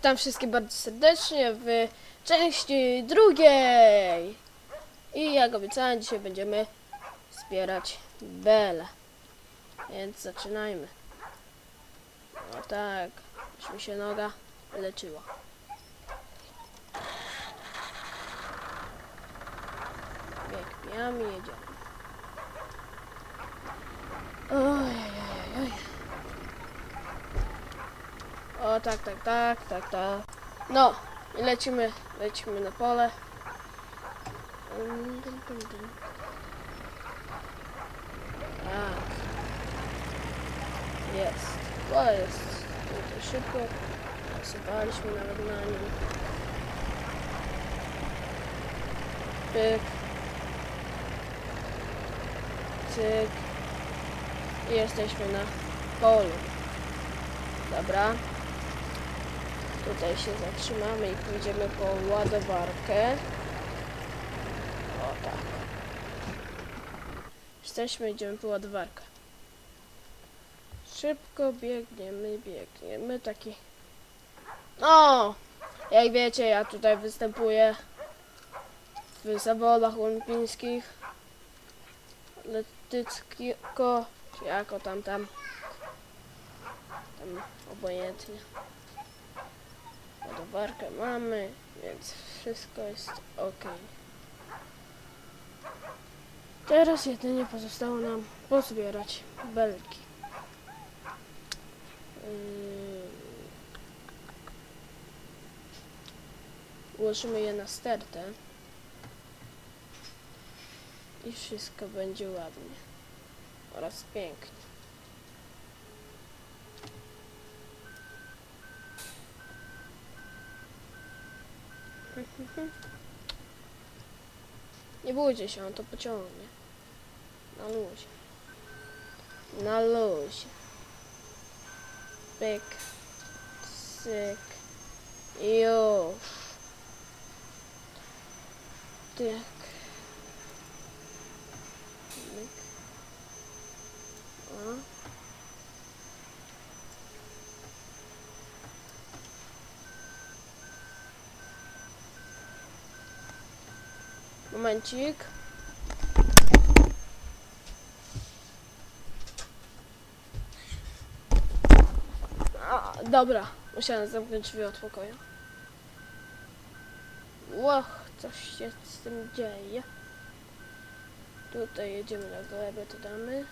Witam wszystkich bardzo serdecznie w części drugiej. I jak obiecałem, dzisiaj będziemy zbierać bele. Więc zaczynajmy. No tak, już mi się noga leczyła. Bieg pijamy, jedziemy. Oj, oj. O, tak, tak, tak, tak, tak. No, i lecimy, lecimy na pole. Tak. Jest. Pole jest tutaj szybko. Nasypaliśmy nawet na nim. Pyk. Cyk. I jesteśmy na polu. Dobra. Tutaj się zatrzymamy i pójdziemy po ładowarkę. O tak. Jesteśmy, idziemy po ładowarkę. Szybko biegniemy, biegniemy. Taki. No! Jak wiecie, ja tutaj występuję w zawodach olimpijskich. Letycko, czy jako tam, tam. Tam obojętnie. Ładowarkę mamy, więc wszystko jest ok. Teraz jedynie pozostało nam pozbierać belki. Yy, Ułożymy je na stertę i wszystko będzie ładnie oraz pięknie. Nie bójcie się, on to pociągnie. Na luzie. Na luzie. Pyk. Syk. Już. Tak. Myk. O. Momencik. A, dobra, musiałem zamknąć drzwi od pokoju. Łoch, coś się z tym dzieje. Tutaj jedziemy na glebę, to damy.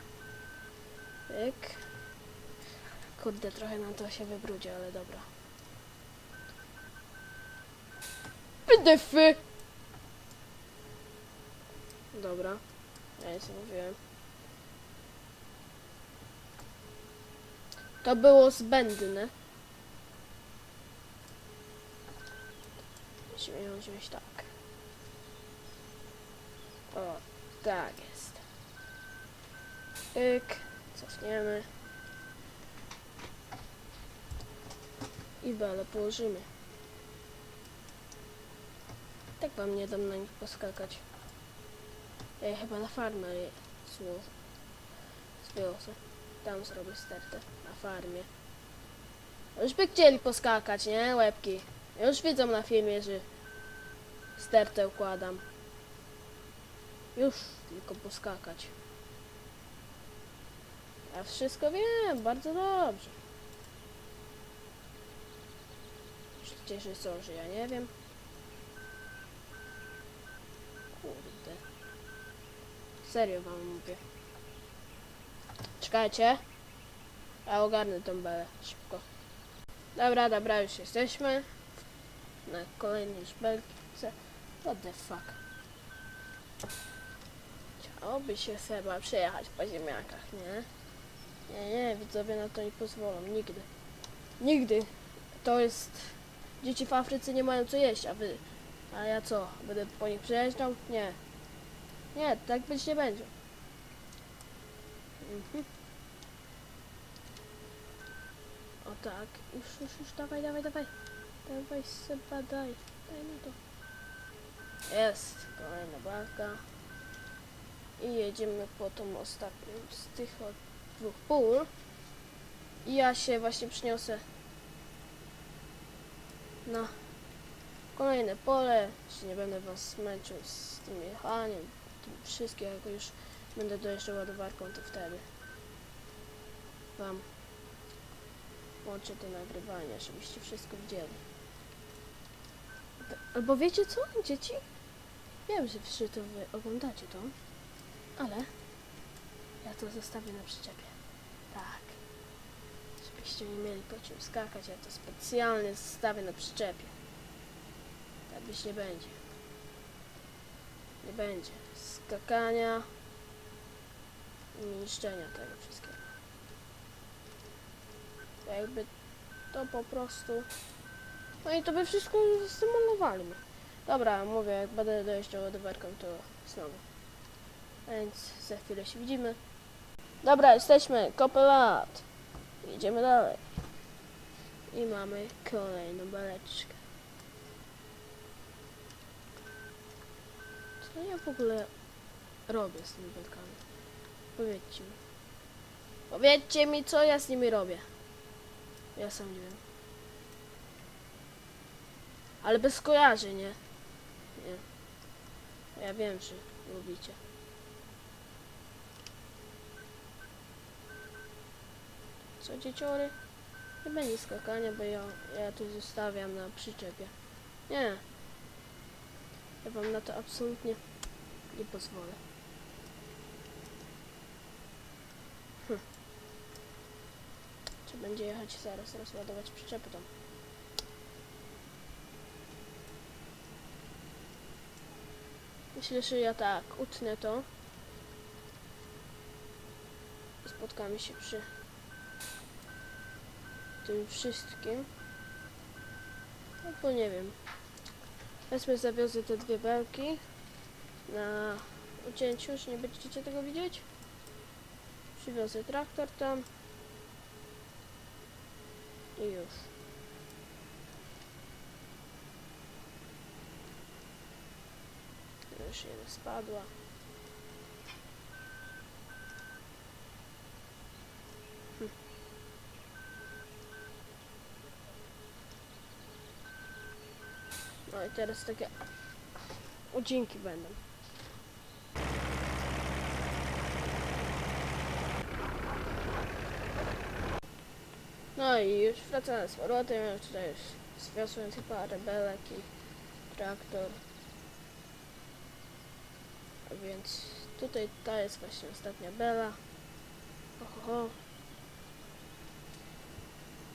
Pyk. Kurde, trochę nam to się wybrudzi, ale dobra. Wydyfy! Dobra. Ja nic nie mówiłem. To było zbędne. Musimy ją tak. O, tak jest. Pyk. Cofniemy. I bele położymy. Tak wam nie dam na nich poskakać. Ja chyba na farmę zło- zwiozę. Tam zrobię stertę. Na farmie. Już by chcieli poskakać, nie? Łebki. Już widzą na filmie, że stertę układam. Już tylko poskakać. Ja wszystko wiem, bardzo dobrze. Jest to, że ja nie wiem. Kurde. Serio wam mówię. Czekajcie. Ja ogarnę tą belę szybko. Dobra, dobra, już jesteśmy. Na kolejnej szbelce. What the fuck. Chciałoby się Seba przejechać po ziemniakach, nie? Nie, nie, widzowie na to nie pozwolą. Nigdy. Nigdy. To jest... Dzieci w Afryce nie mają co jeść, a wy... A ja co? Będę po nich przejeżdżał? Nie. Nie, tak być nie będzie. Mhm. O tak, już, już, już, dawaj, dawaj, dawaj. Dawaj Seba, daj. Daj mi to. Jest, kolejna barka. I jedziemy po tą ostatnią z tych od dwóch pól. I ja się właśnie przyniosę na kolejne pole. Jeśli nie będę was męczył z tym jechaniem, tym wszystkim, jak już będę dojeżdżał ładowarką, to wtedy wam włączę to nagrywanie, żebyście wszystko widzieli. Albo wiecie co, dzieci? Wiem, że wy to wy oglądacie to, ale ja to zostawię na przyczepie. Tak. Żebyście nie mieli po czym skakać, ja to specjalnie zostawię na przyczepie. Tak być nie będzie. Nie będzie skakania i niszczenia tego wszystkiego. Jakby to po prostu... No i to by wszystko zdemolowali. mi. Dobra, mówię, jak będę dojeżdżał ładowarką, to znowu. Więc za chwilę się widzimy. Dobra, jesteśmy. Kopy lat. Idziemy dalej. I mamy kolejną beleczkę. Co ja w ogóle robię z tymi belkami? Powiedzcie mi. Powiedzcie mi, co ja z nimi robię. Ja sam nie wiem. Ale bez skojarzeń, nie? Nie. Ja wiem, że lubicie. Co dzieciory? Nie będzie skakania, bo ja, ja tu zostawiam na przyczepie. Nie. Ja wam na to absolutnie nie pozwolę. Hm. Czy będzie jechać zaraz rozładować przyczepę tam? Myślę, że ja tak utnę to. I spotkamy się przy tym wszystkim. No bo nie wiem. Wezmę, zawiozę te dwie belki na ucięciu, już nie będziecie tego widzieć. Przywiozę traktor tam. I już. Już jedna spadła. Hm. No i teraz takie ucinki będą. No i już wracamy z powrotem, ja tutaj już zwiosłem tych parę belek i traktor. A więc tutaj ta jest właśnie ostatnia bela. Oho.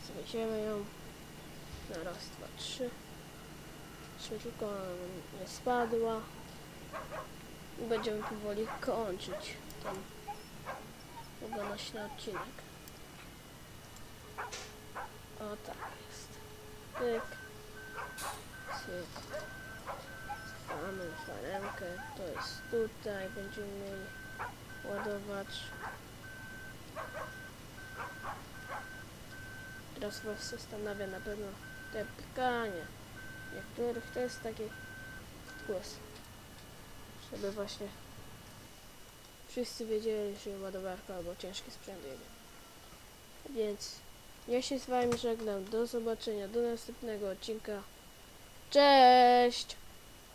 Zawieziemy ją. Na raz, dwa, trzy. Żeby tylko nie spadła. I będziemy powoli kończyć ten ugonośny odcinek. O tak jest. Tyk. Cyk. Mamy faremkę. To jest tutaj. Będziemy mieli ładować. Teraz was zastanawia na pewno te pykanie. Niektórych to jest taki głos. Żeby właśnie wszyscy wiedzieli, że ładowarka albo ciężki sprzęt jedzie. Więc ja się z wami żegnam. Do zobaczenia. Do następnego odcinka. Cześć!